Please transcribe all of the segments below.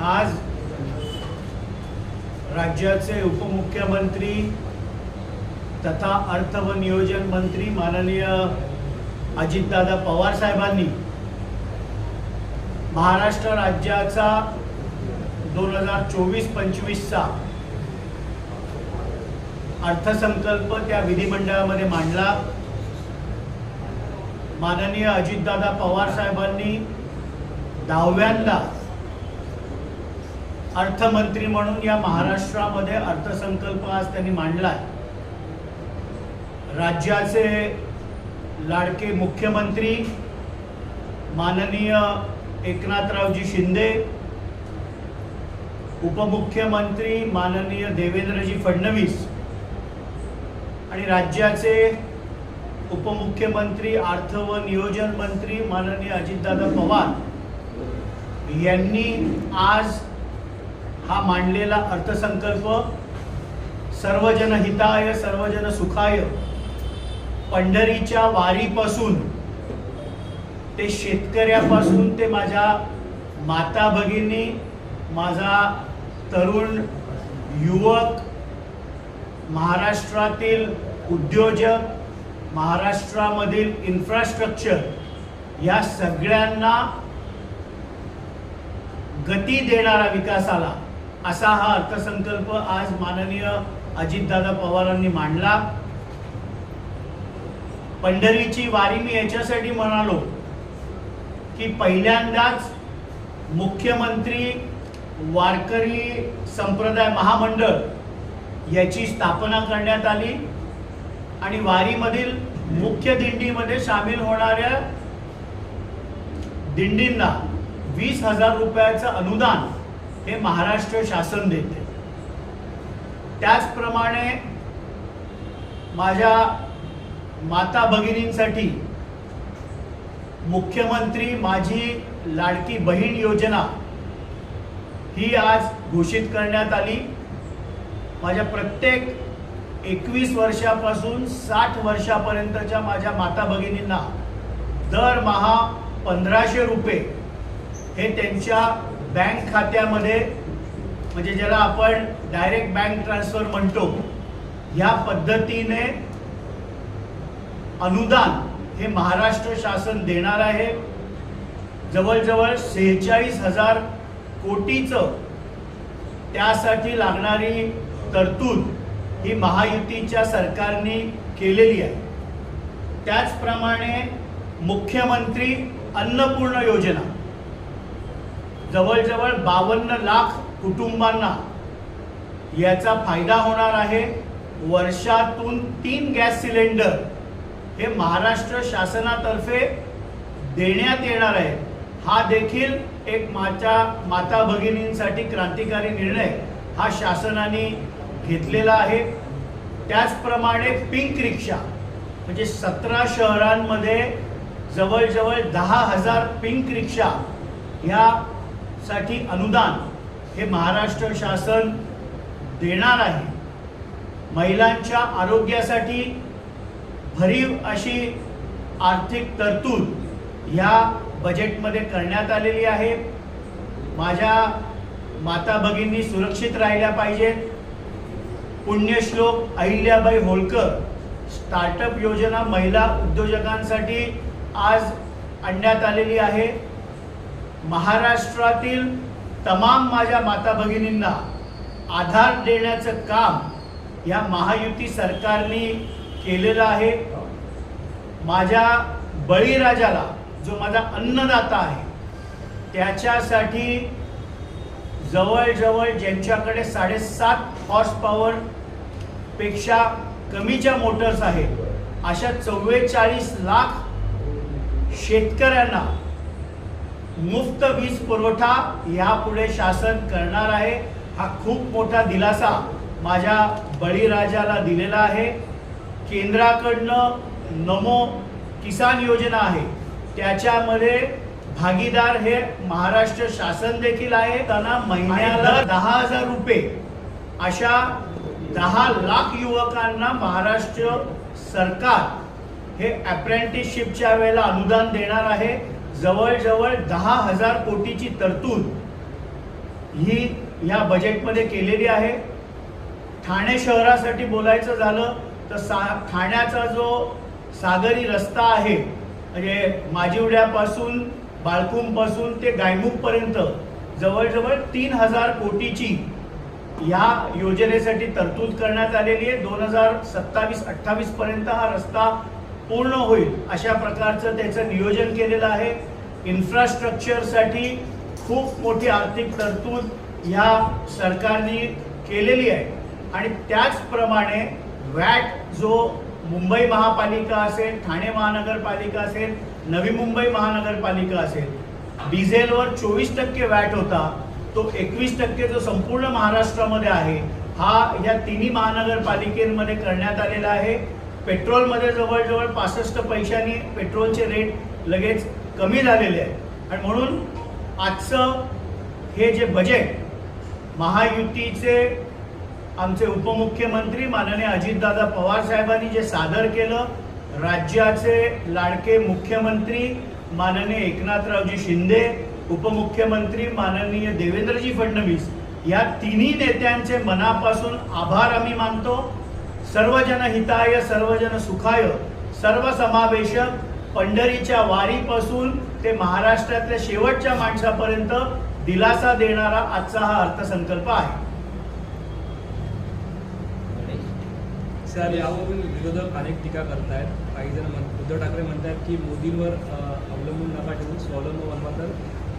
आज राज्याचे उपमुख्यमंत्री तथा अर्थ व नियोजन मंत्री माननीय अजितदादा पवार साहेबांनी महाराष्ट्र राज्याचा दोन हजार चोवीस पंचवीसचा अर्थसंकल्प त्या विधिमंडळामध्ये मांडला. माननीय अजितदादा पवार साहेबांनी दहाव्यांदा अर्थमंत्री म्हणून या महाराष्ट्रामध्ये अर्थसंकल्प आज त्यांनी मांडलाय राज्याचे लाडके मुख्यमंत्री माननीय एकनाथरावजी शिंदे उपमुख्यमंत्री माननीय देवेंद्रजी फडणवीस आणि राज्याचे उपमुख्यमंत्री अर्थ व नियोजन मंत्री माननीय अजितदादा पवार यांनी आज हा मांडलेला अर्थसंकल्प सर्वजन हिताय सर्वजन सुखाय पंढरीच्या वारीपासून ते शेतकऱ्यापासून ते माझ्या माता भगिनी माझा तरुण युवक महाराष्ट्रातील उद्योजक महाराष्ट्रामधील इन्फ्रास्ट्रक्चर या सगळ्यांना गती देणारा विकासाला असा हा अर्थसंकल्प आज माननीय अजितदादा पवारांनी मांडला. पंढरीची वारी मी याच्यासाठी म्हणालो की पहिल्यांदाच मुख्यमंत्री वारकरी संप्रदाय महामंडळ याची स्थापना करण्यात आली आणि वारीमधील मुख्य दिंडीमध्ये सामील होणाऱ्या दिंडींना वीस हजार रुपयाचं अनुदान हे महाराष्ट्र शासन देते. त्याचप्रमाणे माझ्या माता भगिनींसाठी मुख्यमंत्री माझी लाडकी बहीण योजना ही आज घोषित करण्यात आली. माझ्या प्रत्येक एकवीस वर्षापासून साठ वर्षापर्यंतच्या माझ्या माता भगिनींना दरमहा पंधराशे रुपये हे त्यांच्या बँक खात्यामध्ये म्हणजे ज्याला आपण डायरेक्ट बँक ट्रान्सफर म्हणतो ह्या पद्धतीने अनुदान हे महाराष्ट्र शासन देणार आहे. जवळजवळ सेहेचाळीस हजार कोटीचं त्यासाठी लागणारी तरतूद ही महायुतीच्या सरकारने केलेली आहे. त्याचप्रमाणे मुख्यमंत्री अन्नपूर्ण योजना. जवळजवळ बावन्न लाख कुटुंबांना याचा फायदा होणार आहे. वर्षातून तीन गॅस सिलेंडर हे महाराष्ट्र शासनातर्फे देण्यात येणार आहे. हा देखील एक माझ्या माता भगिनींसाठी क्रांतिकारी निर्णय हा शासनाने घेतलेला आहे. त्याचप्रमाणे पिंक रिक्षा म्हणजे सतरा शहरांमध्ये जवळजवळ दहा हजार पिंक रिक्षा ह्या साठी अनुदान हे महाराष्ट्र शासन देणार आहे. महिलांच्या आरोग्यासाठी भरीव अशी आर्थिक तरतूद ह्या बजेटमध्ये करण्यात आलेली आहे. माझ्या माता भगिनी सुरक्षित राहिल्या पाहिजेत. पुण्यश्लोक अहिल्याबाई होळकर स्टार्टअप योजना महिला उद्योजकांसाठी आज आणण्यात आलेली आहे. महाराष्ट्रातील तमाम माझ्या माता भगिनींना आधार देण्याचं काम या महायुती सरकारने केलेलं आहे. माझ्या बळीराजाला जो माझा अन्नदाता आहे त्याच्यासाठी जवळजवळ ज्यांच्याकडे साडेसात हॉर्स पॉवर पेक्षा कमीच्या मोटर्स आहेत अशा चव्वेचाळीस लाख शेतकऱ्यांना मुफ्त वीज पुरवठा यापुढे शासन करणार आहे. हा खूप मोठा दिलासा माझ्या बळीराजाला दिलेला आहे. केंद्राकडनं नमो किसान योजना आहे. त्याच्यामध्ये भागीदार हे महाराष्ट्र शासन देखील आहे. त्यांना महिन्याला दहा हजार रुपये अशा दहा लाख युवकांना महाराष्ट्र सरकार हे अप्रेंटिसशिपच्या वेळेला अनुदान देणार आहे. जवळजवळ दहा हजार कोटीची तरतूद ही ह्या बजेटमध्ये केलेली आहे. ठाणे शहरासाठी बोलायचं झालं तर सा ठाण्याचा जो सागरी रस्ता आहे म्हणजे माजिवड्यापासून बाळकुंपासून ते गायमुखपर्यंत जवळजवळ तीन हजार कोटीची या योजनेसाठी तरतूद करण्यात आलेली आहे. दोन हजार सत्तावीस अठ्ठावीसपर्यंत हा रस्ता पूर्ण होईल अशा प्रकारचं त्याचं नियोजन केलेलं आहे. इन्फ्रास्ट्रक्चरसाठी खूप मोठी आर्थिक तरतूद ह्या सरकारने केलेली आहे. आणि त्याचप्रमाणे वॅट जो मुंबई महापालिका असेल ठाणे महानगरपालिका असेल नवी मुंबई महानगरपालिका असेल डिझेलवर चोवीस टक्के वॅट होता तो एकवीस टक्के जो संपूर्ण महाराष्ट्रामध्ये आहे हा या तिन्ही महानगरपालिकेमध्ये करण्यात आलेला आहे. पेट्रोलमध्ये जवळजवळ पासष्ट पैशांनी पेट्रोलचे रेट लगेच कमी झालेले आहे आणि म्हणून आजचं हे जे बजेट महायुतीचे आमचे उपमुख्यमंत्री माननीय अजितदादा पवार साहेबांनी जे सादर केलं राज्याचे लाडके मुख्यमंत्री माननीय एकनाथरावजी शिंदे उपमुख्यमंत्री माननीय देवेंद्रजी फडणवीस या तिन्ही नेत्यांचे मनापासून आभार आम्ही मानतो. सर्वजन हिताय सर्वजन सुखाय सर्वसमावेशक पंढरीच्या वारीपासून ते महाराष्ट्रातल्या शेवटच्या माणसापर्यंत दिलासा देणारा आजचा हा अर्थसंकल्प आहे. सर यावरून विरोधक अनेक टीका करतायत. काही जण म्हण उद्धव ठाकरे म्हणतात की मोदींवर अवलंबून नका ठेवून स्वावलंब बनवा तर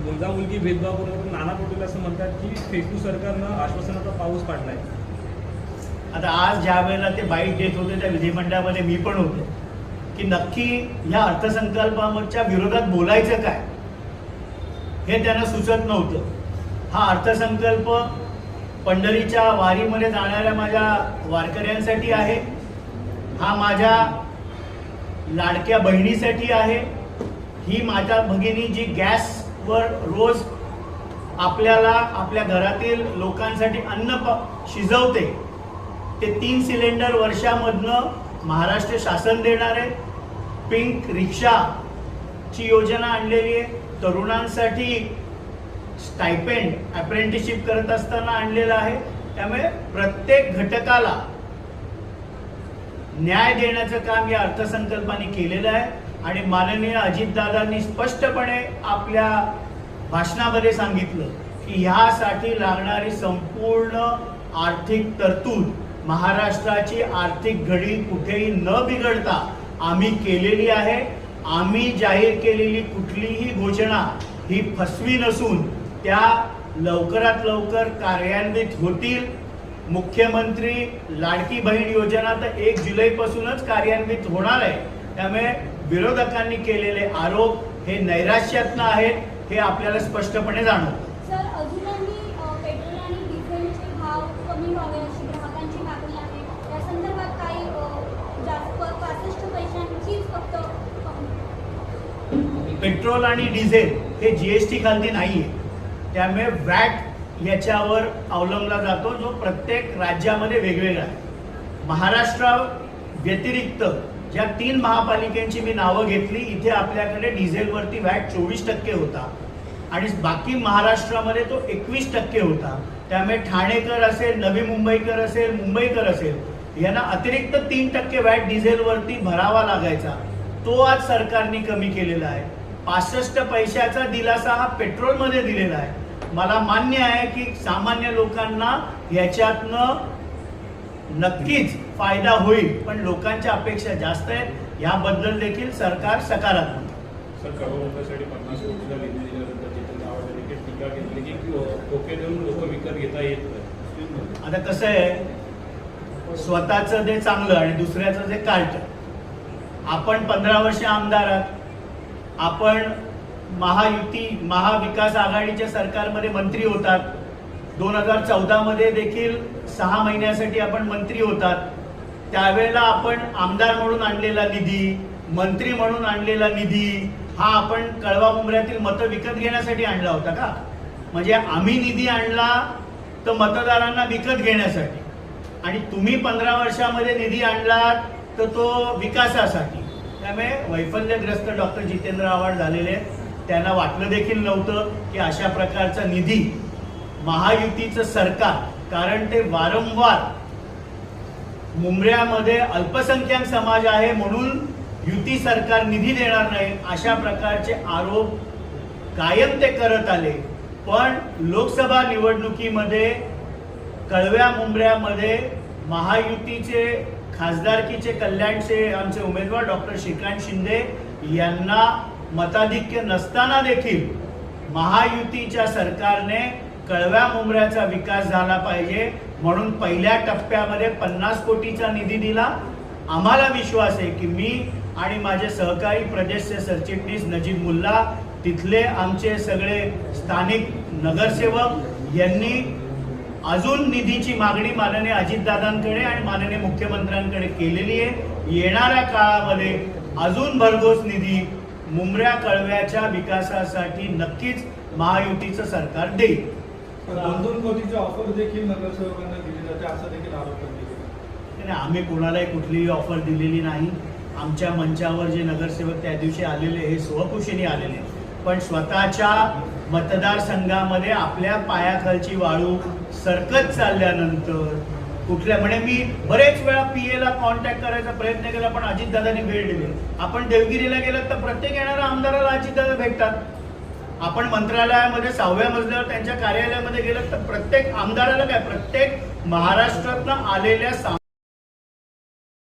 मुलगा मुलगी भेदभाव करून नाना पटोले असं म्हणतात की फेकू सरकारनं आश्वासनाचा पाऊस पाडलाय. आता आज ज्या वेळेला ते बाईट देत होते त्या विधिमंडळामध्ये मी पण होतो. की नक्की ह्या अर्थसंकल्पावरच्या विरोधात बोलायचं काय हे त्यांना सुचत नव्हतं. हा अर्थसंकल्प पंढरीच्या वारीमध्ये जाणाऱ्या माझ्या वारकऱ्यांसाठी आहे. हा माझ्या लाडक्या बहिणीसाठी आहे. ही माझ्या भगिनी जी गॅसवर रोज आपल्याला आपल्या घरातील लोकांसाठी अन्न प शिजवते ते तीन सिलेंडर वर्षामधनं महाराष्ट्र शासन देणार आहे. पिंक रिक्षाची योजना आणलेली आहे. तरुणांसाठी स्टायपेंड अप्रेंटिसशिप करत असताना आणलेलं आहे. त्यामुळे प्रत्येक घटकाला न्याय देण्याचं काम या अर्थसंकल्पाने केलेलं आहे. आणि माननीय अजितदादांनी स्पष्टपणे आपल्या भाषणामध्ये सांगितलं की ह्यासाठी लागणारी संपूर्ण आर्थिक तरतूद महाराष्ट्राची आर्थिक घडी कुठेही न बिघडता आम्ही केलेली आहे. आम्ही जाहीर केलेली कुठलीही घोषणा ही फसवी नसून त्या लवकरात लवकर कार्यान्वित होतील. मुख्यमंत्री लाडकी बहीण योजना तर एक जुलैपासूनच कार्यान्वित होणार आहे. त्यामुळे विरोधकांनी केलेले आरोप हे नैराश्यातनं आहेत हे आपल्याला स्पष्टपणे जाणवतं सर अजूनही अ, पेट्रोल आणि डिझेलचे भाव कमी व्हावे अशी ग्राहकांची मागणी आहे या संदर्भात काही अ, जास्त पासष्ट पैशांचीच फक्त कमी पेट्रोल आणि डिझेल हे जी एस टी खालती आहे त्यामुळे वॅट याच्यावर अवलंबला जातो जो प्रत्येक राज्यामध्ये वेगवेगळा आहे. महाराष्ट्रा व्यतिरिक्त ज्या तीन महापालिकांची मी नावं घेतली इथे आपल्याकडे डिझेलवरती वॅट चोवीस टक्के होता. आणि बाकी महाराष्ट्रामध्ये तो एकवीस टक्के होता. त्यामुळे ठाणेकर असेल नवी मुंबईकर असेल मुंबईकर असेल यांना अतिरिक्त तीन टक्के वॅट डिझेलवरती भरावा लागायचा. तो आज सरकारने कमी केलेला आहे. पासष्ट पैशाचा दिलासा हा पेट्रोलमध्ये दिलेला आहे. मला मान्य आहे की सामान्य लोकांना ह्याच्यातनं नक्कीच फायदा होईल पण लोकांच्या अपेक्षा जास्त आहेत. याबद्दल देखील सरकार सकारात्मक आता कसं आहे स्वतःचं जे चांगलं आणि दुसऱ्याचं जे कार्ट आपण पंधरा वर्ष आमदार आहात. आपण महायुती महाविकास आघाडीच्या सरकारमध्ये मंत्री होतात. दोन हजार चौदामध्ये देखील सहा महिन्यासाठी आपण मंत्री होतात. त्यावेळेला आपण आमदार म्हणून आणलेला निधी मंत्री म्हणून आणलेला निधी हा आपण कळवा मुंबऱ्यातील मतं विकत घेण्यासाठी आणला होता का? म्हणजे आम्ही निधी आणला तर मतदारांना विकत घेण्यासाठी. आणि तुम्ही पंधरा वर्षामध्ये निधी आणलात तर तो विकासासाठी. त्यामुळे वैफल्यग्रस्त डॉक्टर जितेंद्र आव्हाड झालेले आहेत. त्यांना वाटलं देखील नव्हतं की अशा प्रकारचा निधी महायुतीचं सरकार कारण ते वारंवार मुंबऱ्यामध्ये अल्पसंख्याक समाज आहे म्हणून युती सरकार निधी देणार नाही अशा प्रकारचे आरोप कायम ते करत आले पण लोकसभा निवडणुकीमध्ये कळव्या मुंबऱ्यामध्ये महायुतीचे खासदारकीचे कल्याणचे आमचे उमेदवार डॉक्टर श्रीकांत शिंदे यांना मताधिक्य नसताना देखील महायुतीच्या सरकारने कळव्या मुंबऱ्याचा विकास झाला पाहिजे म्हणून पहिल्या टप्प्यामध्ये पन्नास कोटीचा निधी दिला. आम्हाला विश्वास आहे की मी आणि माझे सहकारी प्रदेशचे सरचिटणीस नजीब मुल्ला तिथले आमचे सगळे स्थानिक नगरसेवक यांनी अजून निधीची मागणी माननीय अजितदादांकडे आणि माननीय मुख्यमंत्र्यांकडे केलेली आहे. येणाऱ्या काळामध्ये अजून भरघोस निधी मुंबऱ्या कळव्याच्या विकासासाठी नक्कीच महायुतीचं सरकार देईल. दोन दोन कोटीची ऑफर देखील नगरसेवकांना दिली जाते असा देखील आरोप आम्ही कोणालाही कुठलीही ऑफर दिलेली नाही. आमच्या मंचावर जे नगरसेवक त्या दिवशी आलेले हे स्वखुशीने आलेले. पण स्वतःच्या मतदारसंघामध्ये आपल्या पायाखालची वाळू सरकत चालल्यानंतर कुठल्या म्हणे मी बरेच वेळा पी ला कॉन्टॅक्ट करायचा प्रयत्न केला पण अजितदादांनी वेळ दिली आपण देवगिरीला गेलात तर प्रत्येक येणाऱ्या आमदाराला अजितदादा भेटतात. आपण मंत्रालयामध्ये सहाव्या मजल्यावर त्यांच्या कार्यालयामध्ये गेलात तर प्रत्येक आमदाराला काय? प्रत्येक महाराष्ट्रातनं आलेल्या